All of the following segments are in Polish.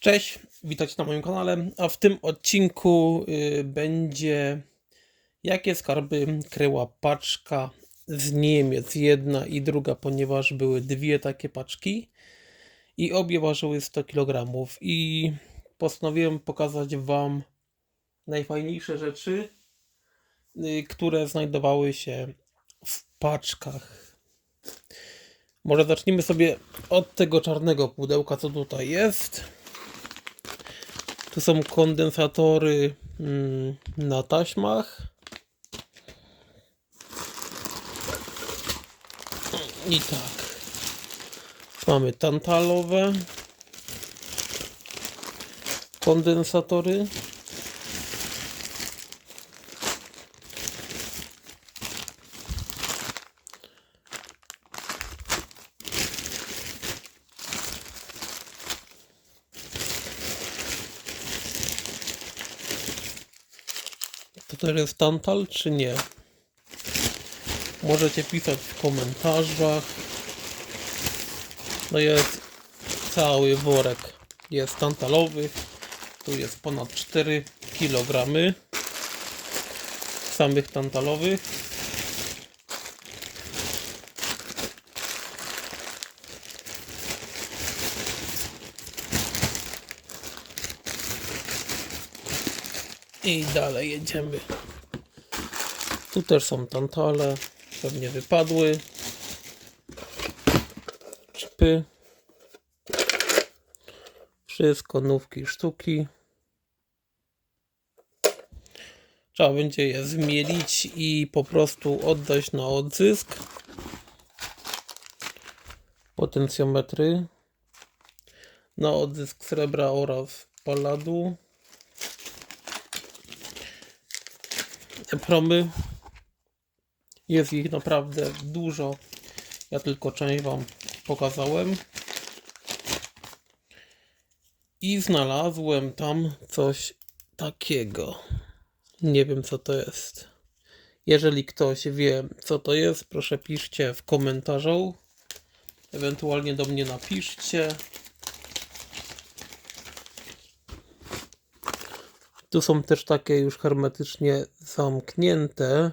Cześć, witajcie na moim kanale, a w tym odcinku y, będzie jakie skarby kryła paczka z Niemiec, jedna i druga, ponieważ były dwie takie paczki i obie ważyły 100 kg i postanowiłem pokazać Wam najfajniejsze rzeczy, y, które znajdowały się w paczkach. Może zacznijmy sobie od tego czarnego pudełka, co tutaj jest. Tu są kondensatory mm, na taśmach. I tak. Mamy tantalowe kondensatory. To też jest tantal, czy nie? Możecie pisać w komentarzach. No jest cały worek. Jest tantalowy. Tu jest ponad 4 kg samych tantalowych. I dalej jedziemy. Tu też są tantale. Pewnie wypadły. Czpy. Wszystko nówki, sztuki. Trzeba będzie je zmielić i po prostu oddać na odzysk. Potencjometry. Na odzysk srebra oraz palladu. Promy. Jest ich naprawdę dużo. Ja tylko część Wam pokazałem. I znalazłem tam coś takiego. Nie wiem co to jest. Jeżeli ktoś wie co to jest, proszę piszcie w komentarzu. Ewentualnie do mnie napiszcie. Tu są też takie już hermetycznie zamknięte.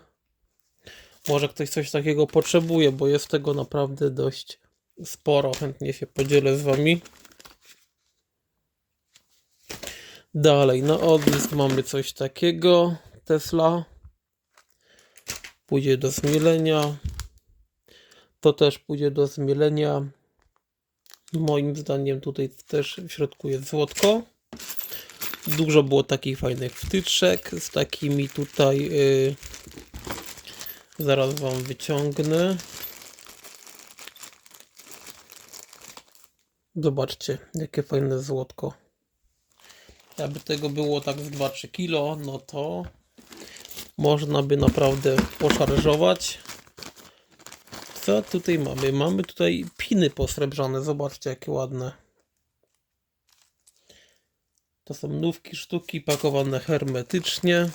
Może ktoś coś takiego potrzebuje, bo jest tego naprawdę dość sporo. Chętnie się podzielę z Wami. Dalej, na odzysk mamy coś takiego. Tesla. Pójdzie do zmielenia. To też pójdzie do zmielenia. Moim zdaniem tutaj też w środku jest złotko. Dużo było takich fajnych wtyczek z takimi tutaj. Yy, zaraz Wam wyciągnę. Zobaczcie, jakie fajne złotko. Jakby tego było tak z 2-3 kilo, no to można by naprawdę poszarżować. Co tutaj mamy? Mamy tutaj piny posrebrzane. Zobaczcie, jakie ładne. To są nówki sztuki pakowane hermetycznie.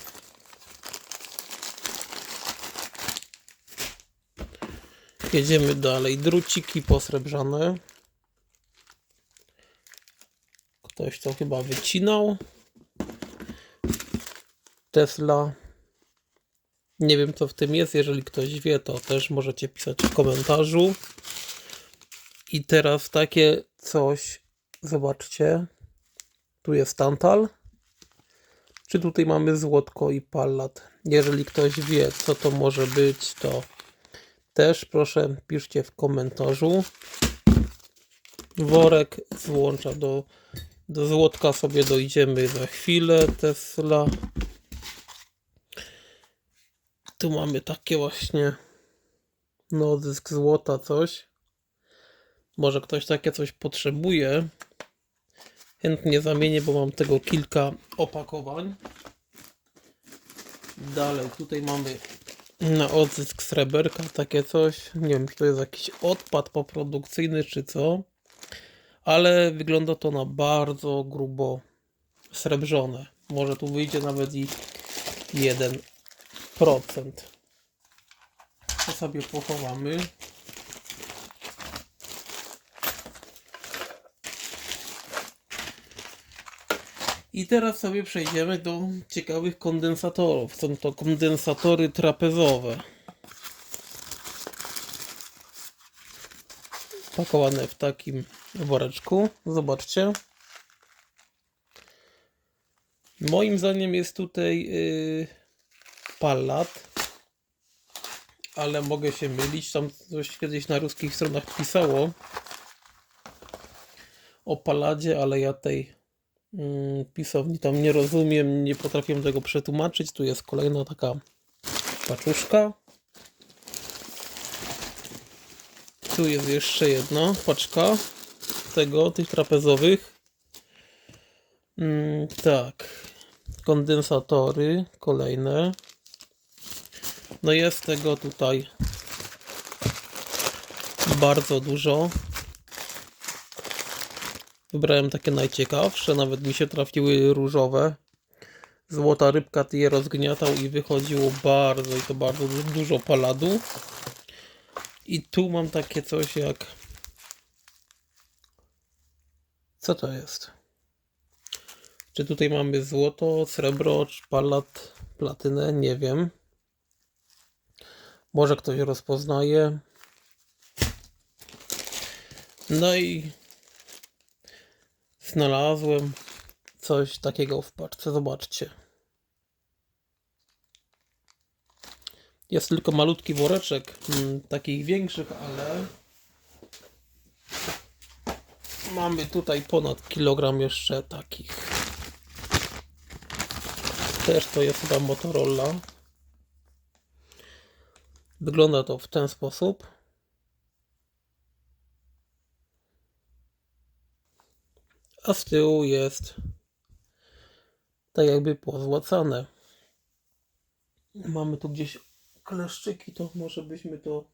Jedziemy dalej. Druciki posrebrzane. Ktoś to chyba wycinał. Tesla. Nie wiem co w tym jest. Jeżeli ktoś wie, to też możecie pisać w komentarzu. I teraz takie coś. Zobaczcie. Tu jest tantal. Czy tutaj mamy złotko i pallat? Jeżeli ktoś wie, co to może być, to też proszę piszcie w komentarzu. Worek złącza do, do złotka sobie dojdziemy za chwilę. Tesla. Tu mamy takie właśnie no odzysk złota coś. Może ktoś takie coś potrzebuje. Chętnie zamienię, bo mam tego kilka opakowań. Dalej, tutaj mamy na odzysk sreberka takie coś. Nie wiem, czy to jest jakiś odpad poprodukcyjny, czy co. Ale wygląda to na bardzo grubo srebrzone. Może tu wyjdzie nawet i 1%. To sobie pochowamy. I teraz sobie przejdziemy do ciekawych kondensatorów. Są to kondensatory trapezowe. Pakowane w takim woreczku. Zobaczcie. Moim zdaniem jest tutaj yy, palat, ale mogę się mylić. Tam coś kiedyś na ruskich stronach pisało o paladzie, ale ja tej pisowni tam nie rozumiem, nie potrafię tego przetłumaczyć. Tu jest kolejna taka paczuszka. Tu jest jeszcze jedna paczka tego, tych trapezowych. Mm, tak. Kondensatory kolejne. No jest tego tutaj bardzo dużo. Wybrałem takie najciekawsze, nawet mi się trafiły różowe. Złota rybka je rozgniatał i wychodziło bardzo i to bardzo du- dużo paladu. I tu mam takie coś jak... Co to jest? Czy tutaj mamy złoto, srebro, palat, platynę? Nie wiem. Może ktoś rozpoznaje. No i znalazłem coś takiego w paczce. Zobaczcie. Jest tylko malutki woreczek mm, takich większych, ale mamy tutaj ponad kilogram jeszcze takich. Też to jest chyba Motorola. Wygląda to w ten sposób. A z tyłu jest tak jakby pozłacane. Mamy tu gdzieś kleszczyki, to może byśmy to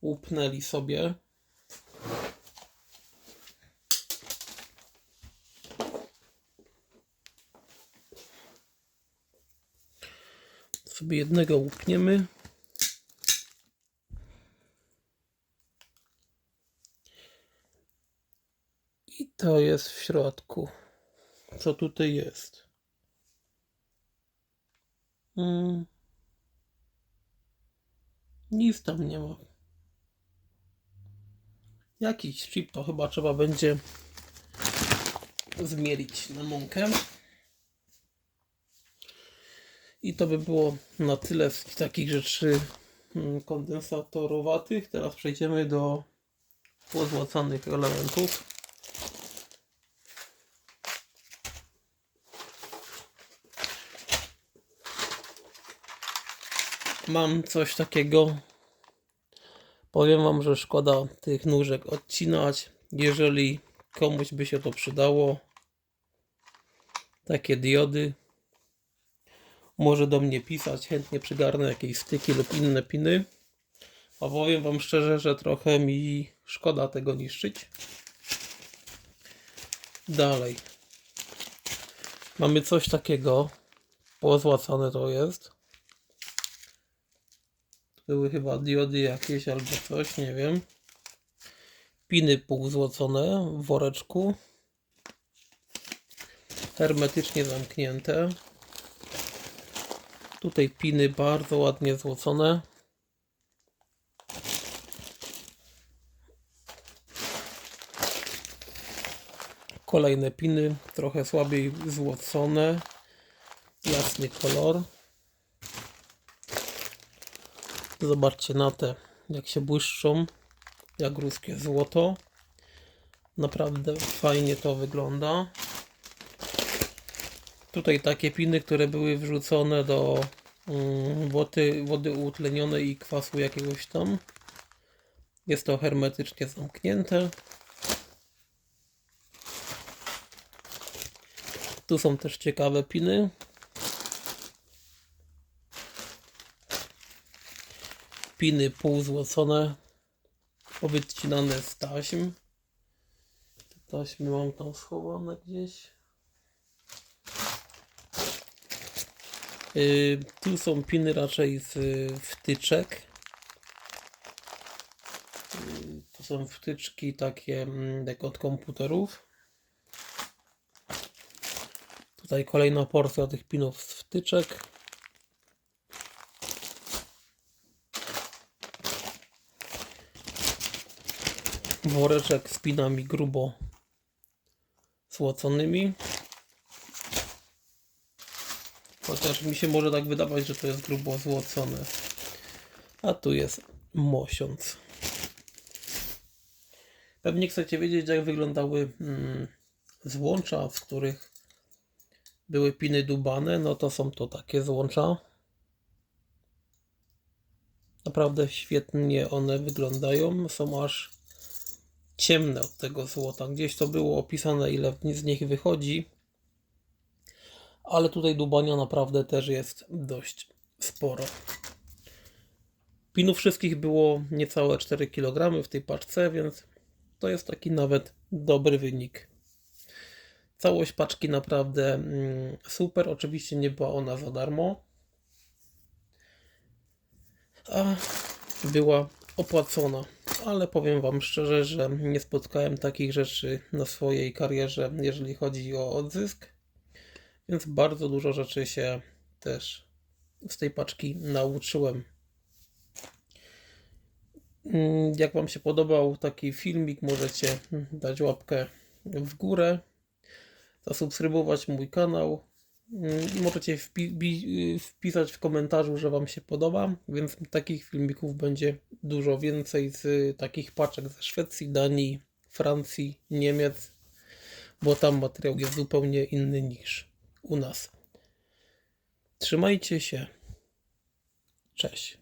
upnęli sobie. Sobie jednego łupniemy. I to jest w środku. Co tutaj jest? Mm. Nic tam nie ma. Jakiś chip to chyba trzeba będzie zmielić na mąkę. I to by było na tyle z takich rzeczy mm, kondensatorowatych. Teraz przejdziemy do pozłacanych elementów. Mam coś takiego. Powiem Wam, że szkoda tych nóżek odcinać. Jeżeli komuś by się to przydało, takie diody, może do mnie pisać. Chętnie przygarnę jakieś styki lub inne piny. A powiem Wam szczerze, że trochę mi szkoda tego niszczyć. Dalej. Mamy coś takiego. Pozłacane to jest. Były chyba diody jakieś albo coś, nie wiem. Piny półzłocone w woreczku. Hermetycznie zamknięte. Tutaj piny bardzo ładnie złocone. Kolejne piny, trochę słabiej złocone. Jasny kolor. Zobaczcie na te, jak się błyszczą, jak ruskie złoto. Naprawdę fajnie to wygląda. Tutaj takie piny, które były wrzucone do mm, wody, wody utlenionej i kwasu jakiegoś tam. Jest to hermetycznie zamknięte. Tu są też ciekawe piny. Piny półzłocone, powycinane z taśm. Te taśmy mam tam schowane gdzieś. Yy, tu są piny raczej z y, wtyczek. Yy, to są wtyczki takie mm, jak od komputerów. Tutaj kolejna porcja tych pinów z wtyczek. Woreczek z pinami grubo złoconymi. Chociaż mi się może tak wydawać, że to jest grubo złocone. A tu jest mosiąc. Pewnie chcecie wiedzieć, jak wyglądały mm, złącza, w których były piny dubane. No to są to takie złącza. Naprawdę świetnie one wyglądają. Są aż ciemne od tego złota. Gdzieś to było opisane, ile z nich wychodzi. Ale tutaj dubania naprawdę też jest dość sporo. Pinów wszystkich było niecałe 4 kg w tej paczce, więc to jest taki nawet dobry wynik. Całość paczki naprawdę mm, super. Oczywiście nie była ona za darmo. A była opłacona. Ale powiem Wam szczerze, że nie spotkałem takich rzeczy na swojej karierze, jeżeli chodzi o odzysk. Więc bardzo dużo rzeczy się też z tej paczki nauczyłem. Mm, Jak Wam się podobał taki filmik, możecie dać łapkę w górę, zasubskrybować mój kanał możecie wpi- bi- wpisać w komentarzu, że Wam się podoba, więc takich filmików będzie dużo więcej z takich paczek ze Szwecji, Danii, Francji, Niemiec, bo tam materiał jest zupełnie inny niż u nas. Trzymajcie się. Cześć.